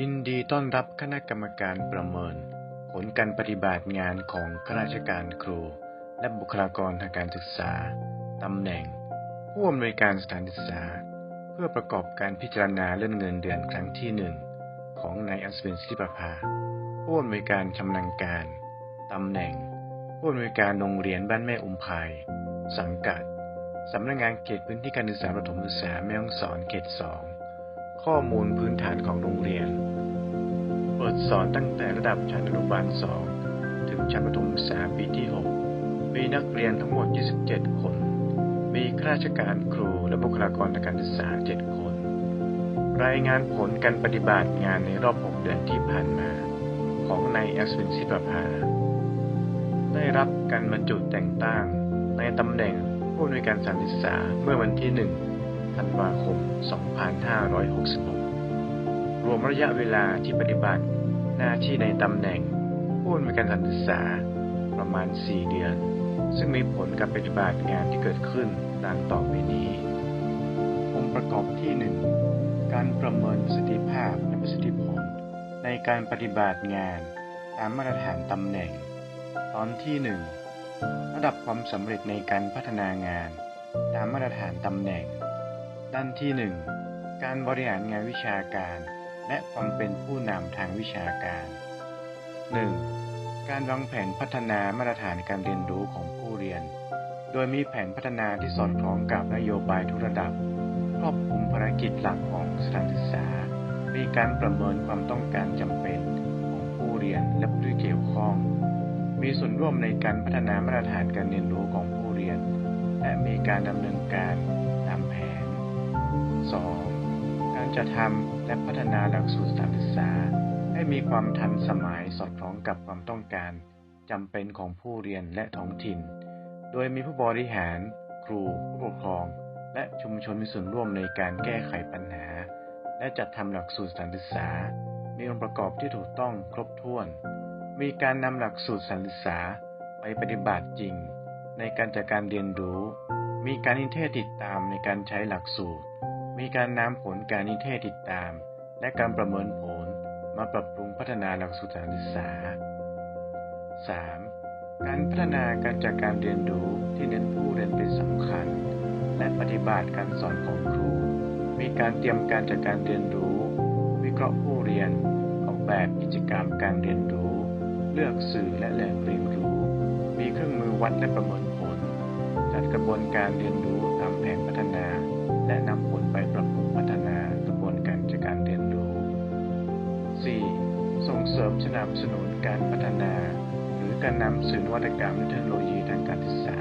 ยินดีต้อนรับคณะกรรมการประเมิน ผลการปฏิบัติงานของข้าราชการครู และบุคลากรทางการศึกษา ตำแหน่ง ผู้อำนวยการสถานศึกษา เพื่อประกอบการพิจารณาเลื่อนเงินเดือนครั้งที่หนึ่งของนายอัศวินศิริประภา ผู้อำนวยการชำนาญการ ตำแหน่ง ผู้อำนวยการโรงเรียนบ้านแม่อุมพาย สังกัด สำนักงานเขตพื้นที่การศึกษาประถมศึกษาแม่ฮ่องสอนเขตสอง ข้อมูลพื้นฐานของโรงเรียน เปิดสอนตั้งแต่ระดับชั้นอนุบาล 2 ถึงชั้นประถมศึกษาปีที่ 6 มีนักเรียนทั้งหมด 27 คน มีข้าราชการครูและบุคลากรทางการศึกษา 7 คน รายงานผลการปฏิบัติงานในรอบ 6 เดือนที่ผ่านมา ของนายอัศวินศิประภา ได้รับการบรรจุแต่งตั้งในตำแหน่งผู้อำนวยการสถานศึกษาเมื่อวันที่ 1 ธันวาคม 2566 รวมระยะเวลาที่ปฏิบัติหน้าที่ในตำแหน่งผู้อำนวยการสถานศึกษาประมาณ 4 เดือน ซึ่งมีผลกับปฏิบัติงานที่เกิดขึ้นดังต่อไปนี้ องค์ประกอบที่ 1 การประเมินประสิทธิภาพและประสิทธิผล ในการปฏิบัติงานตามมาตรฐานตำแหน่ง ตอนที่ 1 ระดับความสำเร็จในการพัฒนางาน ตามมาตรฐานตำแหน่ง ด้านที่ 1 การบริหารงานวิชาการ และความเป็นผู้นำทางวิชาการ 1. การวางแผนพัฒนามาตรฐานการเรียนรู้ของผู้เรียน โดยมีแผนพัฒนาที่สอดคล้องกับนโยบายทุกระดับ ครอบคลุมภารกิจหลักของสถานศึกษา มีการประเมินความต้องการจำเป็นของผู้เรียนและผู้ที่เกี่ยวข้อง มีส่วนร่วมในการพัฒนามาตรฐานการเรียนรู้ของผู้เรียน และมีการดำเนินการ 2. การจัดทำและพัฒนาหลักสูตรสานศึกษา ให้มีความทันสมัยสอดคล้องกับความต้องการจำเป็นของผู้เรียนและท้องถิ่น โดยมีผู้บริหาร ครู ผู้ปกครอง และชุมชนมีส่วนร่วมในการแก้ไขปัญหา และจัดทำหลักสูตรสานศึกษา มีองค์ประกอบที่ถูกต้องครบถ้วน มีการนำหลักสูตรสานศึกษาไปปฏิบัติจริง ในการจัดการเรียนรู้ มีการนิเทศติดตามในการใช้หลักสูตร มีการนำผลการนิเทศติดตาม และการประเมินผลมาปรับปรุงพัฒนาหลักสูตรสานศึกษา 3. การพัฒนาการจัดการเรียนรู้ที่เน้นผู้เรียนเป็นสำคัญ และปฏิบัติการสอนของครู มีการเตรียมการจัดการเรียนรู้ วิเคราะห์ผู้เรียน ออกแบบกิจกรรมการเรียนรู้ เลือกสื่อและแหล่งเรียนรู้ มีเครื่องมือวัดและประเมินผล จัดกระบวนการเรียนรู้ตามแผนพัฒนา และนำผ มสนับสนุนการพัฒนา หรือการนำสื่อนวัตกรรมและเทคโนโลยีทางการศึกษา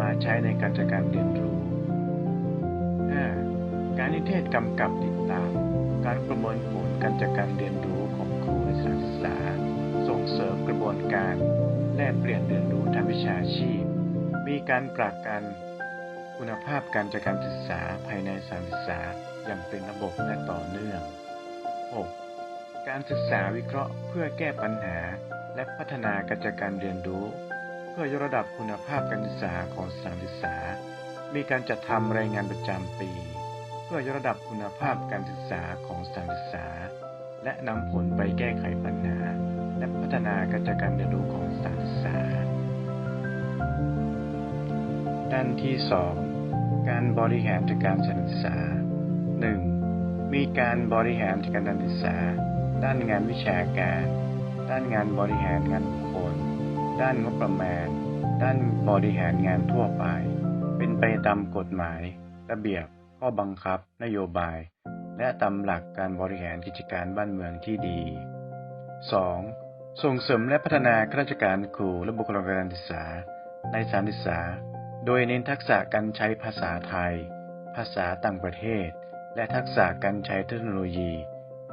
มาใช้ในการจัดการเรียนรู้ 5. การนิเทศกำกับติดตาม การประเมินผลการจัดการเรียนรู้ของครูในสถานศึกษา ส่งเสริมกระบวนการแลกเปลี่ยนเรียนรู้ทางวิชาชีพ มีการปรากกันคุณภาพการจัดการศึกษาภายในสถานศึกษาอย่างเป็นระบบและต่อเนื่อง 6. การศึกษาวิเคราะห์เพื่อแก้ปัญหา และพัฒนาการจัดการเรียนรู้ เพื่อยกระดับคุณภาพการศึกษาของสถานศึกษา มีการจัดทำรายงานประจำปี เพื่อยกระดับคุณภาพการศึกษาของสถานศึกษา และนำผลไปแก้ไขปัญหา และพัฒนาการจัดการเรียนรู้ของสถานศึกษา ด้านที่ 2 การบริหารจัดการสถานศึกษา 1. มีการบริหารจัดการการศึกษา ด้านงานวิชาการ ด้านงานบริหารงานบุคคล ด้านงบประมาณ ด้านบริหารงานทั่วไป เป็นไปตามกฎหมาย ระเบียบ ข้อบังคับ นโยบาย และตามหลักการบริหารกิจการบ้านเมืองที่ดี 2. ส่งเสริมและพัฒนาข้าราชการครูและบุคลากรการศึกษา ในสถานศึกษา โดยเน้นทักษะการใช้ภาษาไทย ภาษาต่างประเทศ และทักษะการใช้เทคโนโลยี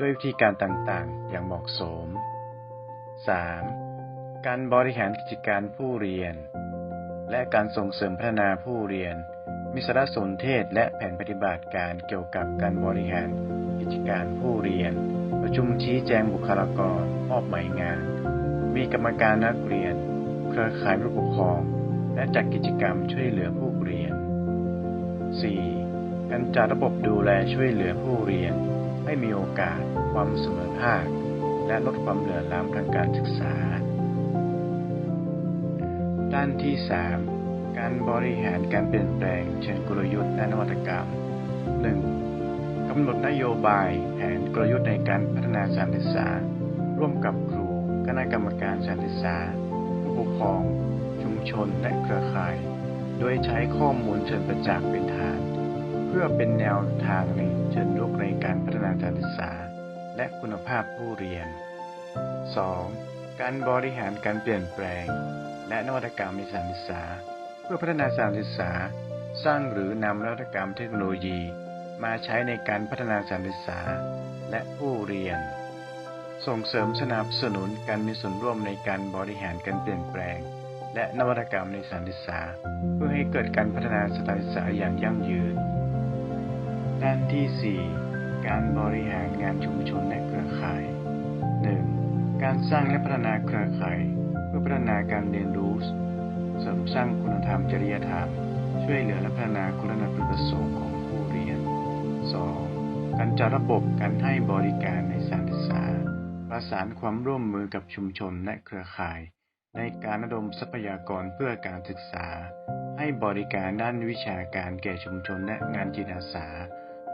ด้วยวิธีการต่างๆ อย่างเหมาะสม 3. การบริหารกิจการผู้เรียน และการส่งเสริมพัฒนาผู้เรียน มีสารสนเทศและแผนปฏิบัติการเกี่ยวกับการบริหารกิจการผู้เรียน ประชุมชี้แจงบุคลากรมอบหมายงาน มีกรรมการนักเรียน เครือข่ายผู้ปกครอง และจัดกิจกรรมช่วยเหลือผู้เรียน 4. การจัดระบบดูแลช่วยเหลือผู้เรียนให้มีโอกาส ความเสมอภาค และลดความเหลื่อมล้ำทางการศึกษา ด้านที่ 3 การบริหารการเปลี่ยนแปลงเชิงกลยุทธ์และนวัตกรรม 1. กำหนดนโยบายแผนกลยุทธ์ในการพัฒนาสารศึกษา ร่วมกับครูคณะกรรมการสารศึกษา ผู้ปกครอง ชุมชนและเครือข่าย โดยใช้ข้อมูลเชิงประจักษ์เป็นฐาน เพื่อเป็นแนวทางในเชิงรุกในการพัฒนาการศึกษา และคุณภาพผู้เรียน 2. การบริหารการเปลี่ยนแปลง และนวัตกรรมในสารศึกษา เพื่อพัฒนาสารศึกษา สร้างหรือนำนวัตกรรมเทคโนโลยี มาใช้ในการพัฒนาสารศึกษา และผู้เรียน ส่งเสริมสนับสนุนการมีส่วนร่วมในการบริหารการเปลี่ยนแปลง และนวัตกรรมในสารศึกษา เพื่อให้เกิดการพัฒนาสถานศึกษาอย่างยั่งยืนด้านที่ 4 การบริหารงานชุมชนและเครือข่าย 1. การสร้างและพัฒนาเครือข่าย เพื่อพัฒนาการเรียนรู้เสริมสร้างคุณธรรมจริยธรรม ช่วยเหลือและพัฒนาคุณลักษณะประสงค์ของผู้เรียน 2. การจัดระบบการให้บริการในสถานศึกษา ประสานความร่วมมือกับชุมชนและเครือข่าย ในการระดมทรัพยากรเพื่อการศึกษา ให้บริการด้านวิชาการแก่ชุมชนและงานจิตอาสา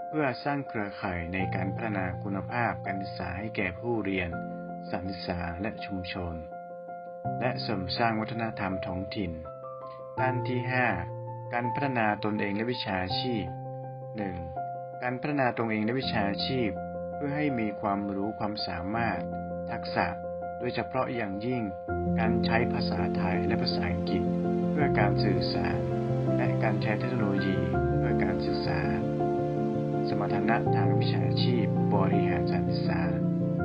เพื่อสร้างเครือข่ายในการพัฒนาคุณภาพการศึกษาให้แก่ผู้เรียนสถานศึกษาและชุมชน และเสริมสร้างวัฒนธรรมท้องถิ่น ด้านที่ 5 การพัฒนาตนเองและวิชาชีพ 1. การพัฒนาตนเองและวิชาชีพ เพื่อให้มีความรู้ความสามารถ ทักษะ โดยเฉพาะอย่างยิ่ง การใช้ภาษาไทยและภาษาอังกฤษ เพื่อการสื่อสาร และการใช้เทคโนโลยี เพื่อการศึกษา มรรถนะทางวิชาชีพ บริหารการศึกษา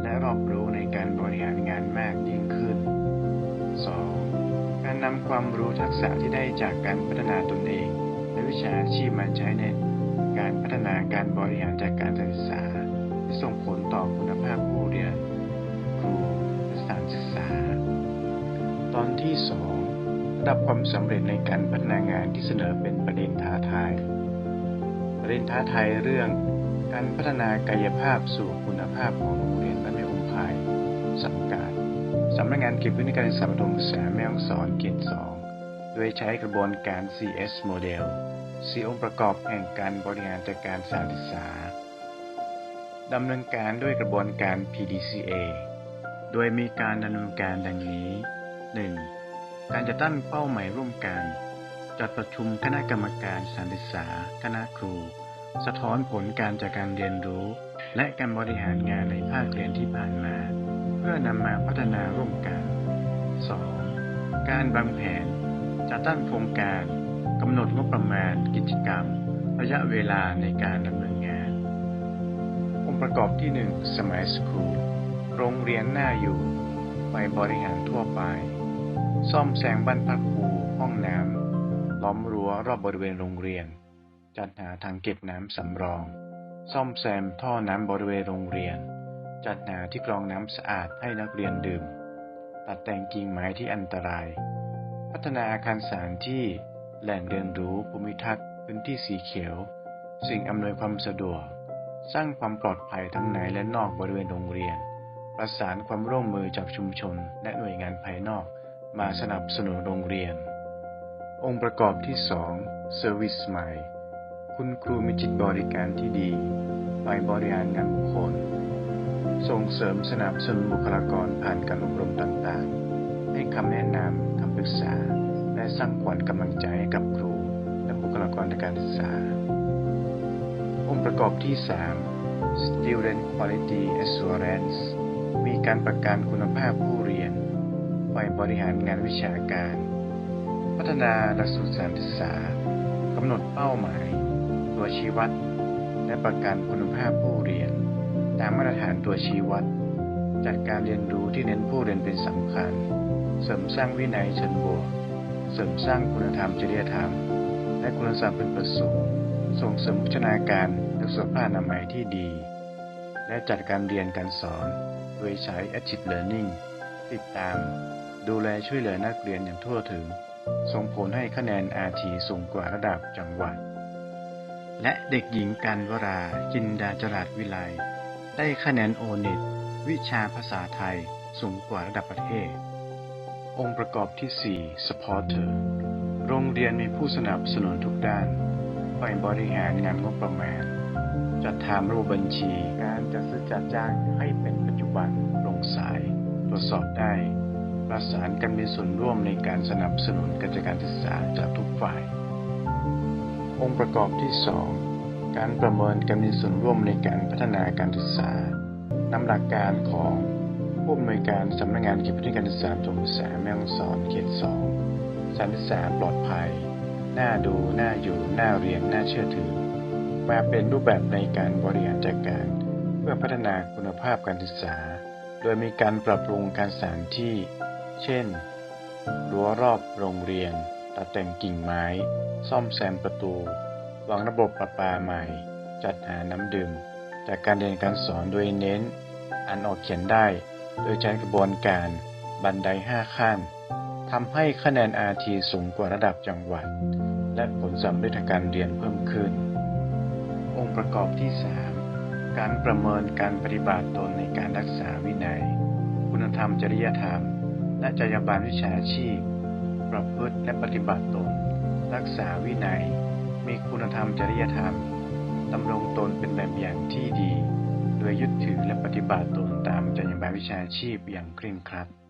และรอบรู้ในการบริหารงานมากยิ่งขึ้น 2. การนำความรู้ทักษะที่ได้จากการพัฒนาตนเอง และวิชาชีพมาใช้ในการพัฒนาการบริหารจัดการศึกษา ที่ส่งผลต่อคุณภาพผู้เรียน ครูและสถานศึกษา ตอนที่ 2 ระดับความสำเร็จในการพัฒนางานที่เสนอเป็นประเด็นท้าทาย ประเด็นท้าทายเรื่อง การพัฒนากายภาพสู่คุณภาพของโรงเรียนบ้านแม่อมพายสังกัดสำนักงานเก็บพื้นที่การศึกษาประถมศึกษาแม่ฮ่องสอนเขต2โดยใช้กระบวนการ CS โมเดลสี่องค์ประกอบแห่งการบริหารจัดการสานศึกษาดำเนินการด้วยกระบวนการ PDCA โดยมีการดำเนินการดังนี้ 1. การจะตั้งเป้าหมายร่วมกัน จัดประชุมคณะกรรมการสานศึกษา คณะครู สะท้อนผลการจากการเรียนรู้ และการบริหารงานในภาคเรียนที่ผ่านมา เพื่อนำมาพัฒนาร่วมกัน 2. การวางแผนจัดตั้งโครงการกำหนดงบประมาณกิจกรรม ระยะเวลาในการดำเนินงาน องค์ประกอบที่1 Smart School โรงเรียนหน่าอยู่ไฟบริหารทั่วไป ซ่อมแซงบ้านพักครูห้องน้ำ ล้อมรั้วรอบบริเวณโรงเรียน จัดหาทางเก็บน้ำสำรอง ซ่อมแซมท่อน้ำบริเวณโรงเรียน จัดหาที่กรองน้ำสะอาดให้นักเรียนดื่ม ตัดแต่งกิ่งไม้ที่อันตราย พัฒนาอาคารสถานที่ แหล่งเรียนรู้ภูมิทัศน์พื้นที่สีเขียว สิ่งอำนวยความสะดวก สร้างความปลอดภัยทั้งในและนอกบริเวณโรงเรียน ประสานความร่วมมือจากชุมชนและหน่วยงานภายนอก มาสนับสนุนโรงเรียน องค์ประกอบที่ 2 Service Smile คุณครูมีจิตบริการที่ดี ไปบริหารงานบุคคล ส่งเสริมสนับสนุนบุคลากรผ่านการอบรมต่างๆ ให้คำแนะนำคำปรึกษา และสร้างขวัญกำลังใจให้กับครู และบุคลากรทางการศึกษา องค์ประกอบที่ 3 Student Quality Assurance มีการประกันคุณภาพผู้เรียนฝ่ายบริหารงานวิชาการ พัฒนาหลักสูตรการศึกษากำหนดเป้าหมาย ตัวชี้วัด และประกันคุณภาพผู้เรียน ตามมาตรฐานตัวชี้วัด จัดการเรียนรู้ที่เน้นผู้เรียนเป็นสำคัญ เสริมสร้างวินัยเชิงบวก เสริมสร้างคุณธรรมจริยธรรม และคุณธรรมเป็นประสงค์ส่งเสริมพัฒนาการและสุขภาพอนามัยที่ดี และจัดการเรียนการสอน โดยใช้ Active Learning ติดตาม ดูแลช่วยเหลือนักเรียนอย่างทั่วถึง ส่งผลให้คะแนน RT สูงกว่าระดับจังหวัด และเด็กหญิงกันวรา จินดาจราดวิไล ได้คะแนนโอเน็ตวิชาภาษาไทยสูงกว่าระดับประเทศ องค์ประกอบที่ 4 Supporter โรงเรียนมีผู้สนับสนุนทุกด้านฝ่ายบริหารงานงบประมาณ จัดทำระบบบัญชี การจัดซื้อจัดจ้างให้เป็นปัจจุบันโปร่งใสตรวจสอบได้ ประสานกันมีส่วนร่วมในการสนับสนุนกิจการศึกษาจากทุกฝ่าย องค์ประกอบที่ 2 การประเมินการมีส่วนร่วมในการพัฒนาการศึกษานำหลักการของผู้อำนวยการสำนักงานเขตพื้นที่การศึกษาประถมศึกษาแม่ฮ่องสอนเขตสองสานศึกษาปลอดภัย น่าดูน่าอยู่น่าเรียนน่าเชื่อถือ มาเป็นรูปแบบในการบริหารจัดการ เพื่อพัฒนาคุณภาพการศึกษา โดยมีการปรับปรุงการสถานที่ เช่น รั้วรอบโรงเรียน ตัดแต่งกิ่งไม้ ซ่อมแซมประตู วางระบบประปาใหม่ จัดหาน้ำดื่ม จากการเรียนการสอนโดยเน้นอ่านออกเขียนได้ โดยใช้กระบวนการบันไดห้าขั้นทำให้คะแนน RT สูงกว่าระดับจังหวัด และผลสำเร็จทางการเรียนเพิ่มขึ้น องค์ประกอบที่ 3 การประเมินการปฏิบัติตนในการรักษาวินัย คุณธรรมจริยธรรม และจรรยาบรรณวิชาชีพ ประพฤติและปฏิบัติตน รักษาวินัย มีคุณธรรมจริยธรรมดำรงตนเป็นแบบอย่างที่ดี โดยยึดถือและปฏิบัติตนตามจรรยาบรรณวิชาชีพอย่างเคร่งครัด